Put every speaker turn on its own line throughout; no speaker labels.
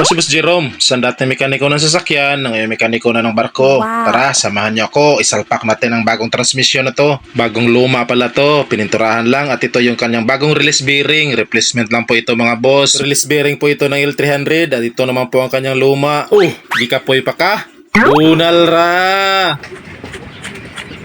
Ako si Boss Jerome, sa dati mekaniko ng sasakyan, ngayon mekaniko na ng barko.
Wow.
Tara, samahan niyo ako, isalpak natin ang bagong transmisyon na to. Bagong luma pala to, pininturahan lang at ito yung kanyang bagong release bearing. Replacement lang po ito mga boss. Release bearing po ito ng L300 at ito naman po ang kanyang luma. Oh, di ka po pa ka? Bunal ra!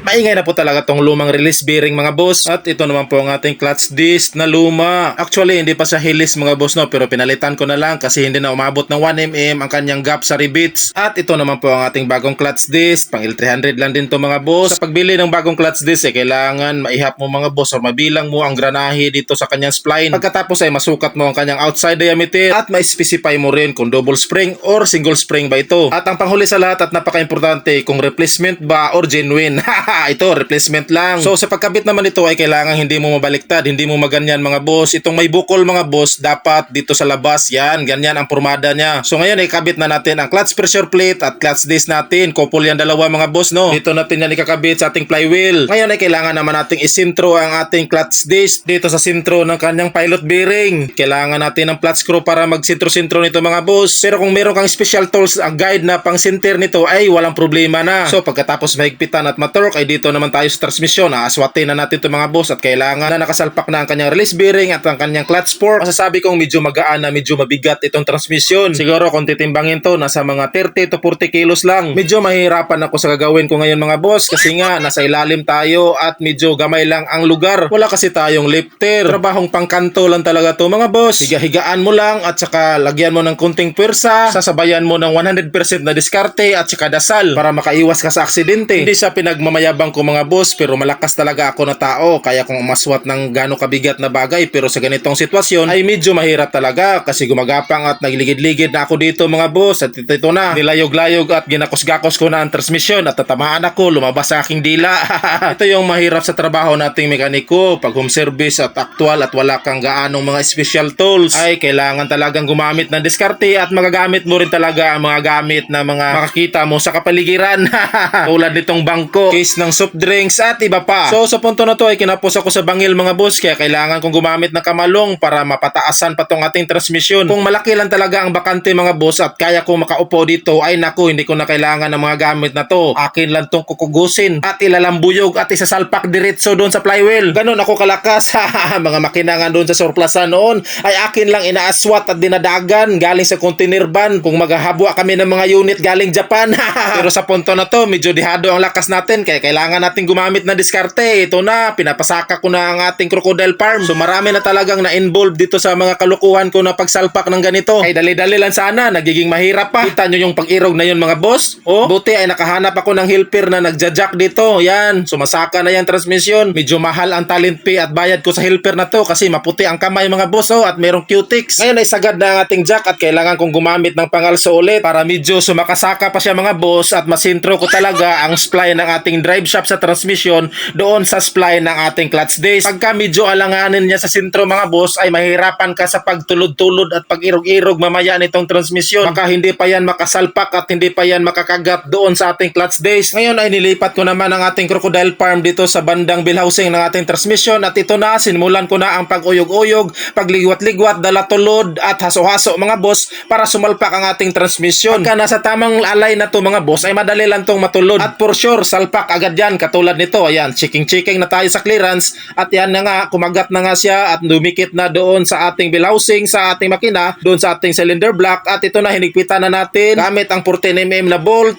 Maingay na po talaga tong lumang release bearing mga boss. At ito naman po ang ating clutch disc na luma. Actually, hindi pa sa hilis mga boss no. Pero pinalitan ko na lang kasi hindi na umabot ng 1mm ang kanyang gap sa rivets. At ito naman po ang ating bagong clutch disc. Pang L300 lang din to mga boss. Sa pagbili ng bagong clutch disc, eh, kailangan maihap mo mga boss o mabilang mo ang granahe dito sa kanyang spline. Pagkatapos ay masukat mo ang kanyang outside diameter at ma-specify mo rin kung double spring or single spring ba ito. At ang panghuli sa lahat at napaka-importante kung replacement ba or genuine. ito, replacement lang. So sa pagkabit naman ito ay kailangan hindi mo mabaliktad, hindi mo maganyan mga boss. Itong may bukol mga boss, dapat dito sa labas, yan, ganyan ang formada niya. So ngayon ay kabit na natin ang clutch pressure plate at clutch disc natin. Couple yan dalawa mga boss, no? Dito natin yan ikakabit sa ating flywheel. Ngayon ay kailangan naman nating isintro ang ating clutch disc dito sa sintro ng kanyang pilot bearing. Kailangan natin ng flat screw para magsintro-sintro nito mga boss. Pero kung meron kang special tools, ang guide na pang sinter nito ay walang problema na. So pagkatapos mahigpitan at matorque ay dito naman tayo sa transmisyon. Aaswatin na natin ito mga boss at kailangan na nakasalpak na ang kanyang release bearing at ang kanyang clutch fork. Masasabi kong medyo magaan na medyo mabigat itong transmisyon. Siguro kung titimbangin to, nasa mga 30 to 40 kilos lang. Medyo mahirapan ako sa gagawin ko ngayon mga boss kasi nga nasa ilalim tayo at medyo gamay lang ang lugar. Wala kasi tayong lifter. Trabahong pangkanto lang talaga to mga boss. Higa-higaan mo lang at saka lagyan mo ng kunting pwersa. Sasabayan mo ng 100% na diskarte at saka dasal para makaiwas ka sa aksidente. Hindi sa pinagmamayabang ko mga boss pero malakas talaga ako na tao. Kaya kung umaswat ng gano'ng kabigat na bagay pero sa ganitong sitwasyon ay medyo mahirap talaga. Kasi gumagapang at nagligid-ligid na ako dito mga boss. At ito, na. Nilayog-layog at ginakos-gakos ko na ang transmisyon. At tatamaan ako lumabas sa aking dila. Ito yung mahirap sa trabaho nating mekaniko. Pag home service at actual at wala kang gaanong mga special tools ay kailangan talagang gumamit ng diskarte at magagamit mo rin talaga ang mga gamit na mga makakita mo sa kapaligiran. Tulad nitong bangko case ng soft drinks at iba pa. So sa punto na to ay kinapos ako sa bangil mga boss kaya kailangan kong gumamit ng kamalong para mapataasan pa tong ating transmisyon. Kung malaki lang talaga ang bakante mga boss at kaya kong makaupo dito ay naku hindi ko na kailangan ng mga gamit na to. Akin lang tong kukugusin at ilalambuyog at isasalpak diretso doon sa flywheel. Ganun ako kalakas mga makinangan doon sa surplasan noon ay akin lang inaaswat at dinadagan galing sa container van kung maghahabwa kami ng mga unit galing Japan pero sa punto na to medyo dihado ang lakas natin kaya kailangan natin gumamit ng diskarte. Ito na pinapasaka ko na ang ating crocodile farm. So marami na talagang na-involved dito sa mga kalukuhan ko na pagsalpak ng ganito. Ay dali-dali lang sana. Nagiging mahirap pa. Kita nyo yung pag-irog na yun mga boss. Oh. Buti ay nakahanap ako ng helper na nagja-jack dito. Yan sumasaka na yung transmission. Medyo mahal ang talent fee at bayad ko sa helper na to kasi maputi ang kamay mga boss oh at merong cutics. Ngayon ay sagad na ang ating jack at kailangan kong gumamit ng pangalso ulit para medyo sumakasaka pa siya mga boss at masintro ko talaga ang spline ng ating drive shaft sa transmission doon sa spline ng ating clutch disc. Pagka medyo alanganin niya sa sintro mga boss ay mahirapan ka sa pagtulod-tulod at pag-irog-irog mamaya nitong transmission. Baka hindi pa yan makasalpak at hindi pa yan makakagat doon sa ating clutch disc. Ngayon ay nilipat ko naman ang ating crocodile farm dito sa bandang bill housing ng ating transmission. At ito na simulan ko na ang pag-uyog-uyog pagliwat-ligwat dalatulod at haso-haso mga boss para sumalpak ang ating transmission. Pagka nasa tamang alay na to mga boss ay madali lang tong matulod. At for sure salpak agad yan katulad nito. Ayan checking-checking na tayo sa clearance. At yan na nga kumagat na nga siya at dumikit na doon sa ating bill housing sa ating makina doon sa ating cylinder block. At ito na hinigpitan na natin gamit ang 14mm na bolt